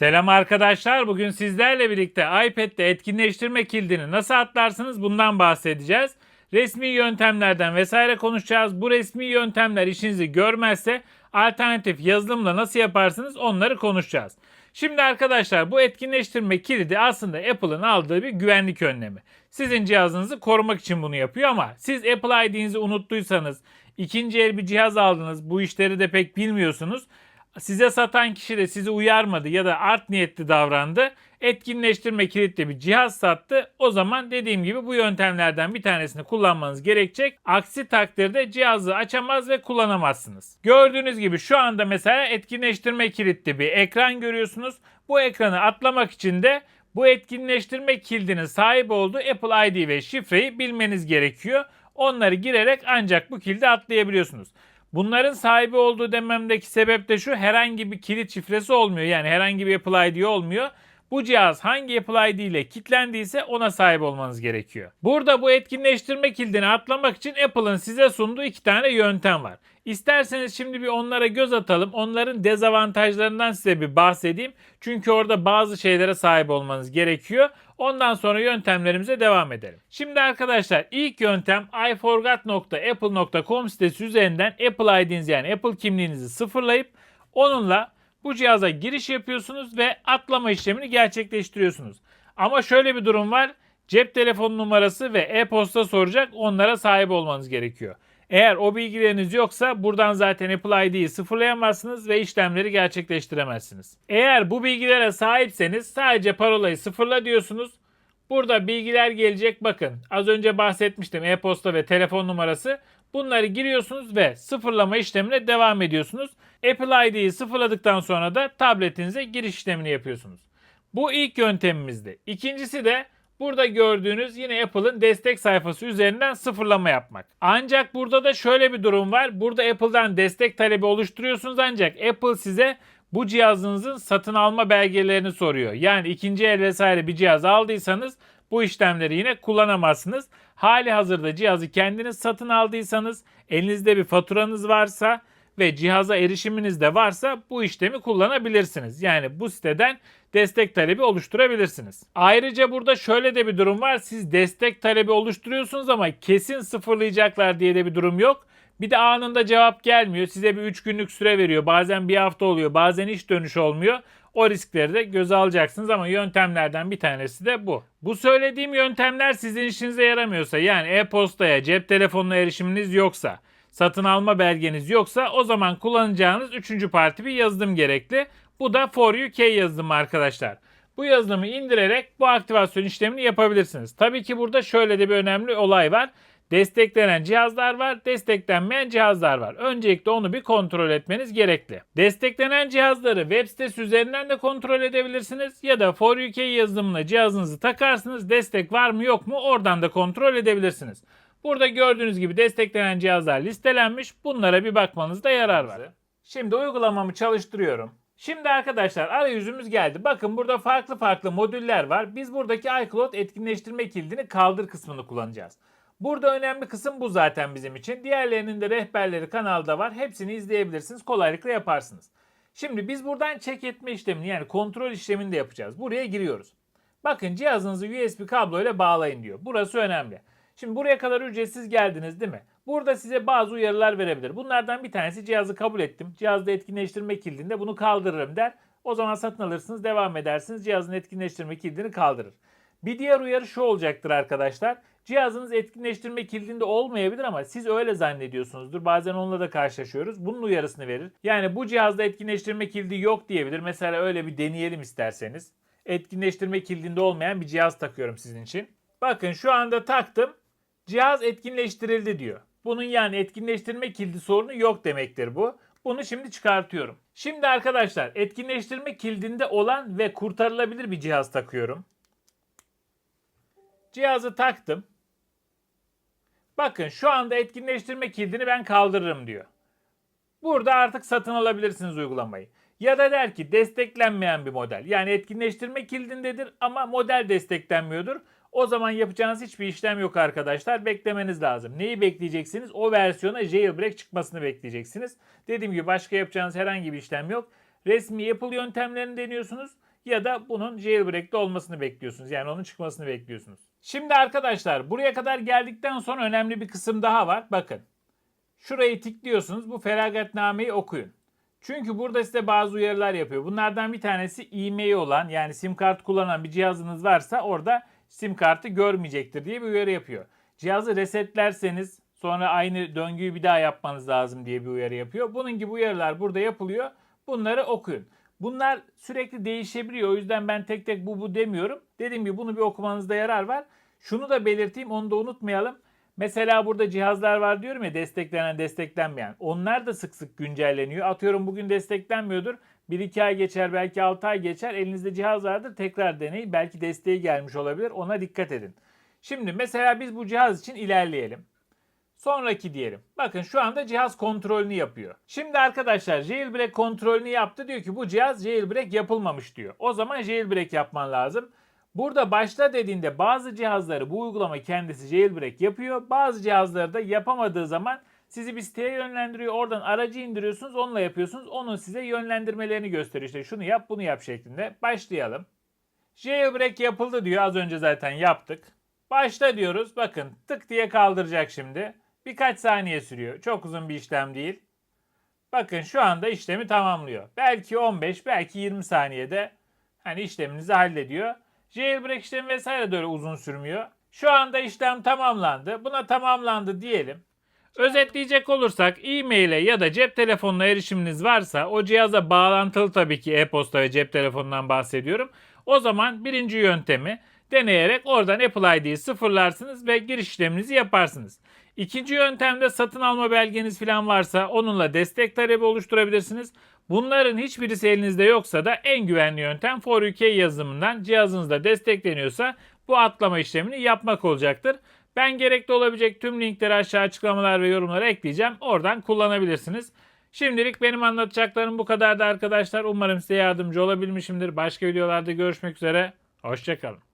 Selam arkadaşlar. Bugün sizlerle birlikte iPad'de etkinleştirme kilidini nasıl atlarsınız bundan bahsedeceğiz. Resmi yöntemlerden vesaire konuşacağız. Bu resmi yöntemler işinizi görmezse alternatif yazılımla nasıl yaparsınız onları konuşacağız. Şimdi arkadaşlar bu etkinleştirme kilidi aslında Apple'ın aldığı bir güvenlik önlemi. Sizin cihazınızı korumak için bunu yapıyor ama siz Apple ID'nizi unuttuysanız, ikinci el bir cihaz aldınız, bu işleri de pek bilmiyorsunuz size satan kişi de sizi uyarmadı ya da art niyetli davrandı. Etkinleştirme kilitli bir cihaz sattı. O zaman dediğim gibi bu yöntemlerden bir tanesini kullanmanız gerekecek. Aksi takdirde cihazı açamaz ve kullanamazsınız. Gördüğünüz gibi şu anda mesela etkinleştirme kilitli bir ekran görüyorsunuz. Bu ekranı atlamak için de bu etkinleştirme kilidinin sahip olduğu Apple ID ve şifreyi bilmeniz gerekiyor. Onları girerek ancak bu kilidi atlayabiliyorsunuz. Bunların sahibi olduğu dememdeki sebep de şu herhangi bir kilit şifresi olmuyor. Yani herhangi bir Apple ID olmuyor. Bu cihaz hangi Apple ID ile kilitlendiyse ona sahip olmanız gerekiyor. Burada bu etkinleştirme kilidini atlamak için Apple'ın size sunduğu iki tane yöntem var. İsterseniz şimdi bir onlara göz atalım. Onların dezavantajlarından size bir bahsedeyim. Çünkü orada bazı şeylere sahip olmanız gerekiyor. Ondan sonra yöntemlerimize devam edelim. Şimdi arkadaşlar ilk yöntem iforgot.apple.com sitesi üzerinden Apple ID'nizi yani Apple kimliğinizi sıfırlayıp onunla bu cihaza giriş yapıyorsunuz ve atlama işlemini gerçekleştiriyorsunuz. Ama şöyle bir durum var. Cep telefonu numarası ve e-posta soracak. Onlara sahip olmanız gerekiyor. Eğer o bilgileriniz yoksa buradan zaten Apple ID'yi sıfırlayamazsınız ve işlemleri gerçekleştiremezsiniz. Eğer bu bilgilere sahipseniz sadece parolayı sıfırla diyorsunuz. Burada bilgiler gelecek bakın. Az önce bahsetmiştim e-posta ve telefon numarası. Bunları giriyorsunuz ve sıfırlama işlemine devam ediyorsunuz. Apple ID'yi sıfırladıktan sonra da tabletinize giriş işlemini yapıyorsunuz. Bu ilk yöntemimizdi. İkincisi de burada gördüğünüz yine Apple'ın destek sayfası üzerinden sıfırlama yapmak. Ancak burada da şöyle bir durum var. Burada Apple'dan destek talebi oluşturuyorsunuz ancak Apple size bu cihazınızın satın alma belgelerini soruyor. Yani ikinci el vesaire bir cihaz aldıysanız bu işlemleri yine kullanamazsınız. Hali hazırda cihazı kendiniz satın aldıysanız, elinizde bir faturanız varsa ve cihaza erişiminiz de varsa bu işlemi kullanabilirsiniz. Yani bu siteden destek talebi oluşturabilirsiniz. Ayrıca burada şöyle de bir durum var. Siz destek talebi oluşturuyorsunuz ama kesin sıfırlayacaklar diye de bir durum yok. Bir de anında cevap gelmiyor. Size bir 3 günlük süre veriyor. Bazen bir hafta oluyor. Bazen hiç dönüş olmuyor. O riskleri de göze alacaksınız ama yöntemlerden bir tanesi de bu. Bu söylediğim yöntemler sizin işinize yaramıyorsa yani e-postaya, cep telefonuna erişiminiz yoksa, satın alma belgeniz yoksa o zaman kullanacağınız üçüncü parti bir yazılım gerekli. Bu da For UK yazılımı arkadaşlar. Bu yazılımı indirerek bu aktivasyon işlemini yapabilirsiniz. Tabii ki burada şöyle de bir önemli olay var. Desteklenen cihazlar var, desteklenmeyen cihazlar var. Öncelikle onu bir kontrol etmeniz gerekli. Desteklenen cihazları web sitesi üzerinden de kontrol edebilirsiniz ya da For UK yazılımına cihazınızı takarsınız. Destek var mı yok mu oradan da kontrol edebilirsiniz. Burada gördüğünüz gibi desteklenen cihazlar listelenmiş. Bunlara bir bakmanızda yarar var. Şimdi uygulamamı çalıştırıyorum. Şimdi arkadaşlar arayüzümüz geldi. Bakın burada farklı farklı modüller var. Biz buradaki iCloud etkinleştirme kilidini kaldır kısmını kullanacağız. Burada önemli kısım bu zaten bizim için. Diğerlerinin de rehberleri kanalda var. Hepsini izleyebilirsiniz. Kolaylıkla yaparsınız. Şimdi biz buradan check etme işlemini yani kontrol işlemini de yapacağız. Buraya giriyoruz. Bakın cihazınızı USB kablo ile bağlayın diyor. Burası önemli. Şimdi buraya kadar ücretsiz geldiniz değil mi? Burada size bazı uyarılar verebilir. Bunlardan bir tanesi cihazı kabul ettim. Cihazda etkinleştirme kilidinde bunu kaldırırım der. O zaman satın alırsınız, devam edersiniz. Cihazın etkinleştirme kilidini kaldırır. Bir diğer uyarı şu olacaktır arkadaşlar. Cihazınız etkinleştirme kilidinde olmayabilir ama siz öyle zannediyorsunuzdur. Bazen onunla da karşılaşıyoruz. Bunun uyarısını verir. Yani bu cihazda etkinleştirme kilidi yok diyebilir. Mesela öyle bir deneyelim isterseniz. Etkinleştirme kilidinde olmayan bir cihaz takıyorum sizin için. Bakın şu anda taktım. Cihaz etkinleştirildi diyor. Bunun yani etkinleştirme kilidi sorunu yok demektir bu. Bunu şimdi çıkartıyorum. Şimdi arkadaşlar etkinleştirme kilidinde olan ve kurtarılabilir bir cihaz takıyorum. Cihazı taktım. Bakın şu anda etkinleştirme kilidini ben kaldırırım diyor. Burada artık satın alabilirsiniz uygulamayı. Ya da der ki desteklenmeyen bir model. Yani etkinleştirme kilidindedir ama model desteklenmiyordur. O zaman yapacağınız hiçbir işlem yok arkadaşlar. Beklemeniz lazım. Neyi bekleyeceksiniz? O versiyona jailbreak çıkmasını bekleyeceksiniz. Dediğim gibi başka yapacağınız herhangi bir işlem yok. Resmi Apple yöntemlerini deniyorsunuz. ya da bunun jailbreak'te olmasını bekliyorsunuz. Yani onun çıkmasını bekliyorsunuz. Şimdi arkadaşlar buraya kadar geldikten sonra önemli bir kısım daha var. Bakın. Şurayı tıklıyorsunuz. Bu feragatnameyi okuyun. Çünkü burada size bazı uyarılar yapıyor. Bunlardan bir tanesi e-mail olan yani sim kart kullanan bir cihazınız varsa orada sim kartı görmeyecektir diye bir uyarı yapıyor. Cihazı resetlerseniz sonra aynı döngüyü bir daha yapmanız lazım diye bir uyarı yapıyor. Bunun gibi uyarılar burada yapılıyor. Bunları okuyun. Bunlar sürekli değişebiliyor. O yüzden ben tek tek bu bu demiyorum. Dediğim gibi bunu bir okumanızda yarar var. Şunu da belirteyim onu da unutmayalım. Mesela burada cihazlar var diyorum ya desteklenen desteklenmeyen. Onlar da sık sık güncelleniyor. Atıyorum bugün desteklenmiyordur. 1-2 ay geçer belki 6 ay geçer. Elinizde cihaz vardır tekrar deneyin. Belki desteği gelmiş olabilir. Ona dikkat edin. Şimdi mesela biz bu cihaz için ilerleyelim. Sonraki diyelim. Bakın şu anda cihaz kontrolünü yapıyor. Şimdi arkadaşlar jailbreak kontrolünü yaptı. Diyor ki bu cihaz jailbreak yapılmamış diyor. O zaman jailbreak yapman lazım. Burada başla dediğinde bazı cihazları bu uygulama kendisi jailbreak yapıyor. Bazı cihazları da yapamadığı zaman sizi bir siteye yönlendiriyor. Oradan aracı indiriyorsunuz. Onunla yapıyorsunuz. Onun size yönlendirmelerini gösteriyor. İşte şunu yap bunu yap şeklinde. Başlayalım. Jailbreak yapıldı diyor. Az önce zaten yaptık. Başla diyoruz. Bakın tık diye kaldıracak şimdi. Birkaç saniye sürüyor. Çok uzun bir işlem değil. Bakın şu anda işlemi tamamlıyor. Belki 15, belki 20 saniyede hani işleminizi hallediyor. Jailbreak işlemi vesaire de öyle uzun sürmüyor. Şu anda işlem tamamlandı. Buna tamamlandı diyelim. Özetleyecek olursak e-mail'e ya da cep telefonuna erişiminiz varsa o cihaza bağlantılı tabii ki e-posta ve cep telefonundan bahsediyorum. O zaman birinci yöntemi deneyerek oradan Apple ID'yi sıfırlarsınız ve giriş işleminizi yaparsınız. İkinci yöntemde satın alma belgeniz falan varsa onunla destek talebi oluşturabilirsiniz. Bunların hiçbirisi elinizde yoksa da en güvenli yöntem For UK yazılımından cihazınızda destekleniyorsa bu atlama işlemini yapmak olacaktır. Ben gerekli olabilecek tüm linkleri aşağı açıklamalar ve yorumlara ekleyeceğim. Oradan kullanabilirsiniz. Şimdilik benim anlatacaklarım bu kadardı arkadaşlar. Umarım size yardımcı olabilmişimdir. Başka videolarda görüşmek üzere. Hoşçakalın.